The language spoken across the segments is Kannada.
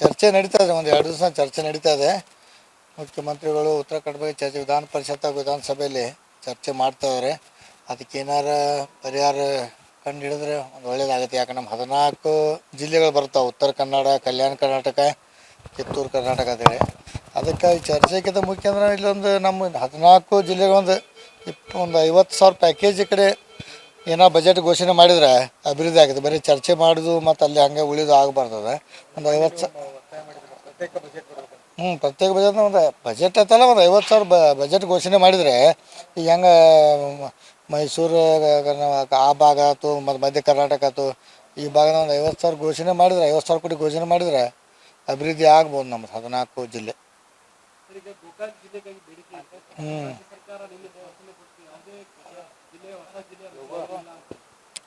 ಚರ್ಚೆ ನಡೀತಾ ಇದೆ, ಒಂದು ಎರಡು ದಿವಸ ಚರ್ಚೆ ನಡೀತಾ ಇದೆ. ಮುಖ್ಯಮಂತ್ರಿಗಳು ಉತ್ತರ ಕನ್ನಡ ಬಗ್ಗೆ ಚರ್ಚೆ, ವಿಧಾನ ಪರಿಷತ್ ವಿಧಾನಸಭೆಯಲ್ಲಿ ಚರ್ಚೆ ಮಾಡ್ತಾ ಇದ್ದಾರೆ ಅದಕ್ಕೆ ಏನಾರ ಪರಿಹಾರ ಕಂಡು ಹಿಡಿದ್ರೆ ಒಂದು ಒಳ್ಳೇದಾಗುತ್ತೆ. ಯಾಕಂದ್ರೆ ನಮ್ಮ ಹದಿನಾಲ್ಕು ಜಿಲ್ಲೆಗಳು ಬರ್ತಾವೆ ಉತ್ತರ ಕನ್ನಡ, ಕಲ್ಯಾಣ ಕರ್ನಾಟಕ, ಕಿತ್ತೂರು ಕರ್ನಾಟಕ ಅಂತೇಳಿ ಅದಕ್ಕೆ ಈ ಚರ್ಚೆಗಿಂತ ಮುಖ್ಯ ಅಂದ್ರೆ ಇಲ್ಲೊಂದು ನಮ್ಮ ಹದಿನಾಲ್ಕು ಜಿಲ್ಲೆಗೊಂದು ಇಪ್ಪ ಒಂದು ಐವತ್ತು ಸಾವಿರ ಪ್ಯಾಕೇಜ್ ಈ ಕಡೆ ಏನೋ ಬಜೆಟ್ ಘೋಷಣೆ ಮಾಡಿದ್ರೆ ಅಭಿವೃದ್ಧಿ ಆಗುತ್ತೆ. ಬರೀ ಚರ್ಚೆ ಮಾಡೋದು ಮತ್ತು ಅಲ್ಲಿ ಹಂಗೆ ಉಳಿದು ಆಗಬಾರ್ದದ. ಒಂದು ಐವತ್ತು ಸಾವಿರ ಹ್ಞೂ ಪ್ರತ್ಯೇಕ ಬಜೆಟ್ ಒಂದು ಬಜೆಟ್ ಅಂತಲ್ಲ ಒಂದು ಐವತ್ತು ಸಾವಿರ ಬ ಬಜೆಟ್ ಘೋಷಣೆ ಮಾಡಿದರೆ ಈಗ ಹೆಂಗೆ, ಮೈಸೂರು, ಆ ಭಾಗ ಆಯ್ತು, ಮತ್ತು ಮಧ್ಯ ಕರ್ನಾಟಕ ಆಯ್ತು, ಈ ಭಾಗನ ಒಂದು ಐವತ್ತು ಸಾವಿರ ಘೋಷಣೆ ಮಾಡಿದರೆ ಐವತ್ತು ಸಾವಿರ ಕೋಟಿ ಘೋಷಣೆ ಮಾಡಿದರೆ ಅಭಿವೃದ್ಧಿ ಆಗ್ಬೋದು ನಮ್ಮ ಹದಿನಾಲ್ಕು ಜಿಲ್ಲೆ.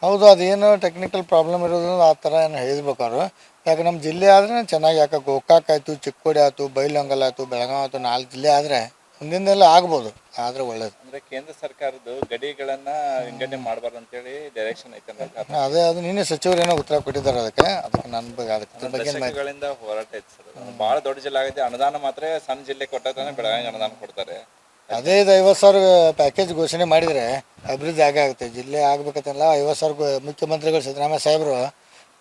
ಹೌದು ಅದೇನು ಟೆಕ್ನಿಕಲ್ ಪ್ರಾಬ್ಲಮ್ ಇರೋದ್ರಿಂದ ಆ ಥರ ಏನು ಹೇಳಬೇಕಾದ್ರು ಯಾಕೆ ನಮ್ಮ ಜಿಲ್ಲೆ ಆದರೆ ಚೆನ್ನಾಗಿ ಯಾಕೆ ಗೋಕಾಕ್ ಆಯಿತು ಚಿಕ್ಕೋಡಿ ಆಯಿತು ಬೈಲಂಗಲ್ ಆಯಿತು ಬೆಳಗಾವಿ ಆಯಿತು ನಾಲ್ಕು ಜಿಲ್ಲೆ ಆದರೆ ಮುಂದಿನೆಲ್ಲ ಆಗ್ಬೋದು ಆದ್ರೆ ಒಳ್ಳೇದು. ಅಂದ್ರೆ ಕೇಂದ್ರ ಸರ್ಕಾರದ್ದು ಗಡಿಗಳನ್ನ ವಿಂಗಡಣೆ ಮಾಡಬಾರ್ದು ಅಂತೇಳಿ ಡೈರೆಕ್ಷನ್ ಐತೆ ಅದೇ ಅದು ನಿನ್ನೆ ಸಚಿವರು ಏನೋ ಉತ್ತರ ಕೊಟ್ಟಿದ್ದಾರೆ ಅದಕ್ಕೆ ಅದಕ್ಕೆ ನನ್ನ ಬಗ್ಗೆ ಅದಕ್ಕೆ ಅದ್ರ ಬಗ್ಗೆ ಏನ್ ಮಾಹಿತಿ ದಶಕಗಳಿಂದ ಹೋರಾಟ ಐತೆ ಸರ್. ಬಹಳ ದೊಡ್ಡ ಜಿಲ್ಲೆ ಆಗಿದೆ. ಅನುದಾನ ಮಾತ್ರ ಸಣ್ಣ ಜಿಲ್ಲೆ ಕೊಟ್ಟಾಗ ಬೆಳಗಾವಿ ಅನುದಾನ ಕೊಡ್ತಾರೆ. ಅದೇ ಇದು ಐವತ್ತು ಸಾವಿರ ಪ್ಯಾಕೇಜ್ ಘೋಷಣೆ ಮಾಡಿದರೆ ಅಭಿವೃದ್ಧಿ ಆಗೇ ಆಗುತ್ತೆ. ಜಿಲ್ಲೆ ಆಗ್ಬೇಕಂತಲ್ಲ ಐವತ್ತು ಸಾವಿರ ಗೋ- ಮುಖ್ಯಮಂತ್ರಿಗಳು ಸಿದ್ದರಾಮಯ್ಯ ಸಾಹೇಬರು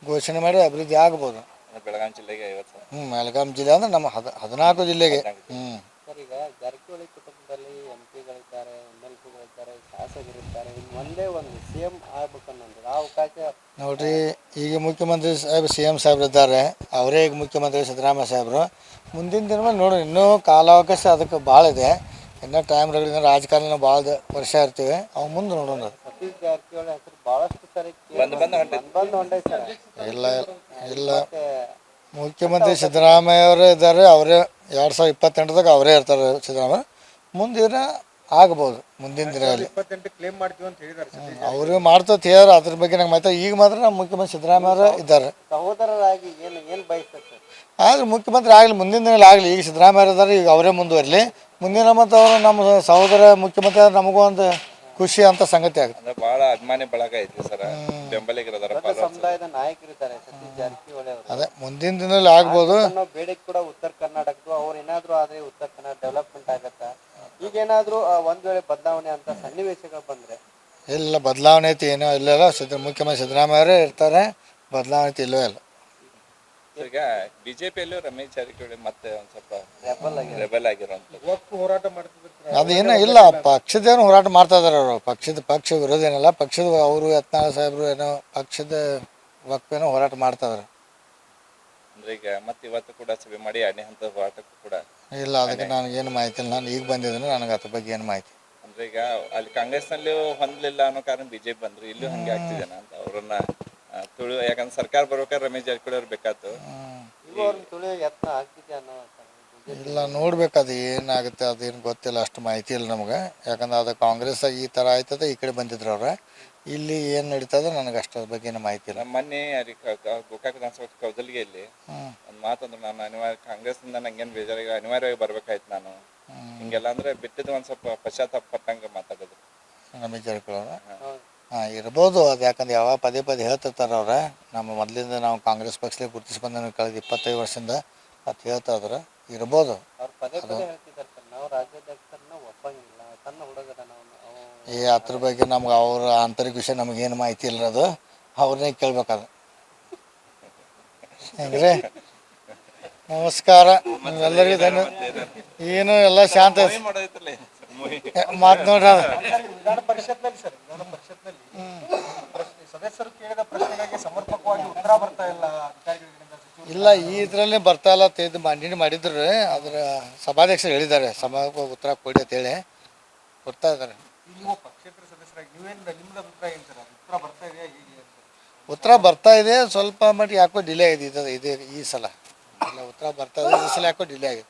ಘೋಷಣೆ ಮಾಡಿ ಅಭಿವೃದ್ಧಿ ಆಗ್ಬೋದು. ಅಂದ್ರೆ ಬೆಳಗಾವಿ ಜಿಲ್ಲೆಗೆ ಐವತ್ತು ಹ್ಞೂ ಬೆಳಗಾಂ ಜಿಲ್ಲೆ ಅಂದ್ರೆ ನಮ್ಮ ಹದ ಹದಿನಾಲ್ಕು ಜಿಲ್ಲೆಗೆ. ಹ್ಞೂ ಸರ್ ಈಗ ಜಾರಕಿಹೊಳಿ ಕುಟುಂಬದಲ್ಲಿ ಎಂ ಪಿಗಳಿದ್ದಾರೆ ಎಂ ಎಲ್ ಪಿಗಳಿದ್ದಾರೆ ಶಾಸಕರಿದ್ದಾರೆ. ಇನ್ನು ಒಂದೇ ಒಂದು ಸಿ ಎಂ ಆಗ್ಬೇಕನ್ನೋದು ಆ ಅವಕಾಶ ನೋಡ್ರಿ ಈಗ ಮುಖ್ಯಮಂತ್ರಿ ಸಾಹೇಬ್ ಸಿ ಎಂ ಸಾಹೇಬ್ರು ಇದ್ದಾರೆ. ಅವರೇ ಈಗ ಮುಖ್ಯಮಂತ್ರಿ ಸಿದ್ದರಾಮಯ್ಯ ಸಾಹೇಬರು. ಮುಂದಿನ ದಿನ ನೋಡಿ ಇನ್ನೂ ಕಾಲಾವಕಾಶ ಅದಕ್ಕೆ ಭಾಳ ಇದೆ. ಇನ್ನೂ ಟೈಮ್ ರೀ ರಾಜಕಾರಣ ಭಾಳ ವರ್ಷ ಇರ್ತೀವಿ. ಅವ್ ಮುಂದೆ ನೋಡೋಣ. ಸತೀಶ್ ಜಾರಕಿಹೊಳಿ ಹೆಸರು ಬಹಳಷ್ಟು ಸರಿ ಬಂದ್ ಬಂದ್ ಹೊಂಟೈತಿ. ಬಂದು ಹೊಂಟೈತೆ ಸರ್. ಇಲ್ಲ ಇಲ್ಲ. ಮುಖ್ಯಮಂತ್ರಿ ಸಿದ್ದರಾಮಯ್ಯ ಅವರೇ ಇದ್ದಾರೆ ಅವರೇ ಎರಡು ಸಾವಿರದ ಇಪ್ಪತ್ತೆಂಟದಾಗ ಅವರೇ ಇರ್ತಾರೆ ಸಿದ್ದರಾಮಯ್ಯ. ಮುಂದಿನ ಆಗ್ಬೋದು ಮುಂದಿನ ದಿನದಲ್ಲಿ ಇಪ್ಪತ್ತೆಂಟು ಕ್ಲೇಮ್ ಮಾಡ್ತೀವಿ ಅಂತ ಹೇಳಿದ್ದಾರೆ ಅವರು ಮಾಡ್ತಾ ಹೇಳ್ಯಾರ ಅದ್ರ ಬಗ್ಗೆ ನಂಗೆ ಮಾತಾ ಈಗ ಮಾತ್ರ ನಮ್ಮ ಮುಖ್ಯಮಂತ್ರಿ ಸಿದ್ದರಾಮಯ್ಯ ಇದ್ದಾರೆ. ಸಹೋದರರಾಗಿ ಏನು ಏನು ಸರ್ ಆದ್ರೆ ಮುಖ್ಯಮಂತ್ರಿ ಆಗಲಿ ಮುಂದಿನ ದಿನ ಆಗಲಿ ಈಗ ಸಿದ್ದರಾಮಯ್ಯ ಇದ್ದಾರೆ ಈಗ ಅವರೇ ಮುಂದುವರಲಿ. ಮುಂದಿನ ಮತ್ತು ಅವರು ನಮ್ಮ ಸಹೋದರ ಮುಖ್ಯಮಂತ್ರಿ ಆದ್ರೆ ನಮಗೂ ಒಂದು ಖುಷಿ ಅಂತ ಸಂಗತಿ ಆಗುತ್ತೆ. ಅಂದ್ರೆ ಬಹಳ ಅಭಿಮಾನಿ ಬಳಗ ಐತಿ ಸರ್. ಬೆಂಬಲಿಗರದಾರ ದೊಡ್ಡ ಸಮುದಾಯದ ನಾಯಕರಿದ್ದಾರೆ ಸತೀಶ್ ಜಾರಕಿಹೊಳಿ ಅವರು. ಅದೇ ಮುಂದಿನ ದಿನದಲ್ಲಿ ಆಗ್ಬೋದು. ಅನ್ನೋ ಬೇಡಿಕೆ ಕೂಡ ಉತ್ತರ ಏನಾದ್ರು ಆದ್ರೆ ಉತ್ತರ ಕನ್ನಡ ಡೆವಲಪ್ಮೆಂಟ್ ಆಗತ್ತಾ? ಈಗ ಏನಾದ್ರು ಆ, ಒಂದ್ ವೇಳೆ ಬದಲಾವಣೆ ಅಂತ ಸನ್ನಿವೇಶಗಳು ಬಂದ್ರೆ? ಎಲ್ಲ ಬದಲಾವಣೆ ಐತಿ ಏನೋ ಇಲ್ಲ ಸಿದ್ದ ಮುಖ್ಯಮಂತ್ರಿ ಸಿದ್ದರಾಮಯ್ಯ ಇರ್ತಾರೆ. ಬದಲಾವಣೆ ಐತಿ ಇಲ್ಲವೇ ಇಲ್ಲ. ಈಗ ಬಿಜೆಪಿಯಲ್ಲೂ ರಮೇಶ್ ಜಾರಕಿಹೊಳಿ ಮತ್ತೆ ಒಂದ್ ಸ್ವಲ್ಪ ರೆಬಲ್ ಆಗಿ ರೆಬಲ್ ಆಗಿರುವಂತದ್ದು ಒಪ್ಪು ಹೋರಾಟ ಮಾಡ್ತಿದ್ರು. ಅದೇನೋ ಇಲ್ಲ. ಪಕ್ಷದೇನು ಹೋರಾಟ ಮಾಡ್ತಾ ಇದಾರೆ ಅವರು. ಪಕ್ಷದ ಪಕ್ಷ ವಿರೋಧ ಏನಲ್ಲ. ಪಕ್ಷದ ಅವರು ಯತ್ನಾಳ ಸಾಹೇಬರು ಏನೋ ಪಕ್ಷದ ವಕ್ಪೇನೋ ಹೋರಾಟ ಮಾಡ್ತಾ ಇದಾರೆ. ಅಂದ್ರೆ ಈಗ ಮತ್ತೆ ಇವತ್ತು ಕೂಡ ಸಭೆ ಮಾಡಿ ಎರಡನೇ ಹಂತದ ಹೋರಾಟಕ್ಕೂ ಕೂಡ ಇಲ್ಲ ಅದಕ್ಕೆ ನನಗೇನು ಮಾಹಿತಿ ಇಲ್ಲ. ನಾನು ಈಗ ಬಂದಿದ್ದೀನಿ. ನನಗೆ ಅದ್ರ ಬಗ್ಗೆ ಏನು ಮಾಹಿತಿ ಅಂದ್ರೆ ಈಗ ಅಲ್ಲಿ ಕಾಂಗ್ರೆಸ್ನಲ್ಲಿ ಹೊಂದ್ಲಿಲ್ಲ ಅನ್ನೋ ಕಾರಣ ಬಿಜೆಪಿ ಬಂದ್ರು. ಇಲ್ಲೂ ಹಂಗೆ ಆಗ್ತಿದೇನ ಅಂತ ಅವ್ರನ್ನ ತುಳು ಯಾಕಂದ್ರೆ ಸರ್ಕಾರ ಬರ್ಬೇಕಾದ್ರೆ ರಮೇಶ್ ಜಾರಕಿಹೊಳಿ ಅವ್ರು ಬೇಕಾತು ಇಲ್ಲ ನೋಡ್ಬೇಕು ಅದು ಏನಾಗುತ್ತೆ ಅದೇನು ಗೊತ್ತಿಲ್ಲ ಅಷ್ಟು ಮಾಹಿತಿ ಇಲ್ಲ ನಮ್ಗೆ. ಯಾಕಂದ್ರೆ ಅದು ಕಾಂಗ್ರೆಸ್ ಈ ಥರ ಆಯ್ತದ ಈ ಕಡೆ ಬಂದಿದ್ರು ಅವ್ರು. ಇಲ್ಲಿ ಏನು ನಡೀತದೆ ನನಗೆ ಅಷ್ಟರ ಬಗ್ಗೆ ಮಾಹಿತಿ ಇಲ್ಲ. ಮೊನ್ನೆ ಅಲ್ಲಿ ಕ- ಕ- ಗೋಕಾಕ್ ವಿಧಾನಸಭಾ ಕೌದಲ್ಗಿಯಲ್ಲಿ. ಒಂದು ಮಾತಂದ್ರೆ ನಾನು ಅನಿವಾರ್ಯ ಕಾಂಗ್ರೆಸ್ನಿಂದ ನಂಗೇನು ಬೇಜಾರಿಗೆ ಅನಿವಾರ್ಯವಾಗಿ ಬರ್ಬೇಕಾಯ್ತು ನಾನು. ಹಿಂಗೆಲ್ಲ ಅಂದ್ರೆ ಬಿಟ್ಟಿದ್ದು ಒಂದು ಸ್ವಲ್ಪ ಪಶ್ಚಾತ್ತಾಪ ಪಟ್ಟಂಗೆ ಮಾತಾಡೋದು ಜಾರಕಿಹೊಳಿ ಹೌದು. ಹಾಂ. ಇರ್ಬೋದು ಅದು ಯಾಕಂದ್ರೆ ಯಾವಾಗ ಪದೇ ಪದೇ ಹೇಳ್ತಿರ್ತಾರೆ ಅವ್ರ. ನಮ್ಮ ಮೊದಲಿಂದ ನಾವು ಕಾಂಗ್ರೆಸ್ ಪಕ್ಷದಲ್ಲಿ ಗುರುತಿಸಿ ಬಂದ ಕಳೆದ ಇಪ್ಪತ್ತೈದು ವರ್ಷದಿಂದ ಅದು ಹೇಳ್ತಾ ಇದ್ರೆ. ಇರ್ಬೋದು. ಅವ್ರು ಪದೇ ಪದೇ ಸರ್ ನಾವು ರಾಜ್ಯಾಧ್ಯಕ್ಷರನ್ನ ಒಪ್ಪಂಗಿಲ್ಲ ಸಣ್ಣ ಹುಡುಗರ ನಾವು ಅವು ಈ ಅದ್ರ ಬಗ್ಗೆ ನಮ್ಗೆ ಅವ್ರ ಆಂತರಿಕ ವಿಷಯ ನಮಗೇನು ಮಾಹಿತಿ ಇಲ್ಲ ಅದು. ಅವ್ರನ್ನೇ ಕೇಳ್ಬೇಕಾದ. ಹೆಂಗ್ರಿ? ನಮಸ್ಕಾರ. ಎಲ್ಲರಿಗೂ ಧನ್ಯ ಏನು ಎಲ್ಲ ಶಾಂತ ಮಾತು ನೋಡ್ರಿ ಅದು ವಿಧಾನ ಪರಿಷತ್ನಲ್ಲಿ ಸರ್ ವಿಧಾನ ಪರಿಷತ್ನಲ್ಲಿ ಪ್ರಶ್ನೆ- ಸದಸ್ಯರು ಕೇಳಿದ ಪ್ರಶ್ನೆಗಳಿಗೆ ಸಮರ್ಪಕವಾಗಿ ಉತ್ತರ ಬರ್ತಾ ಇಲ್ಲ ಅಧಿಕಾರಿಗಳಿಂದ ಸಚಿವರು ಇಲ್ಲ ಈ ಇದರಲ್ಲಿ ಬರ್ತಾ ಇಲ್ಲ ತೆಗೆದು ಮಂಡನೆ ಮಾಡಿದ್ರು ಅದರ ಸಭಾಧ್ಯಕ್ಷರು ಹೇಳಿದ್ದಾರೆ. ಸಭಾಗ ಉತ್ತರ ಕೊಡಿ ಅಂತೇಳಿ ಕೊಡ್ತಾ ಇದ್ದಾರೆ. ನೀವು ಪಕ್ಷೇತರ ಸದಸ್ಯರಾಗಿ ನೀವೇನು ನಿಮ್ದು ಅಭಿಪ್ರಾಯ ಏನು ಸರ್? ಉತ್ತರ ಬರ್ತಾ ಇದೆಯಾ ಹೇಗೆ ಉತ್ತರ ಬರ್ತಾ ಇದೆ, ಸ್ವಲ್ಪ ಮಟ್ಟಿಗೆ ಯಾಕೋ ಡಿಲೇ ಆಗಿದೆ ಇದು ಇದೆ ಈ ಸಲ. ಇಲ್ಲ, ಉತ್ತರ ಬರ್ತಾ ಇದೆ, ಈ ಸಲ ಯಾಕೋ ಡಿಲೇ ಆಗಿದೆ.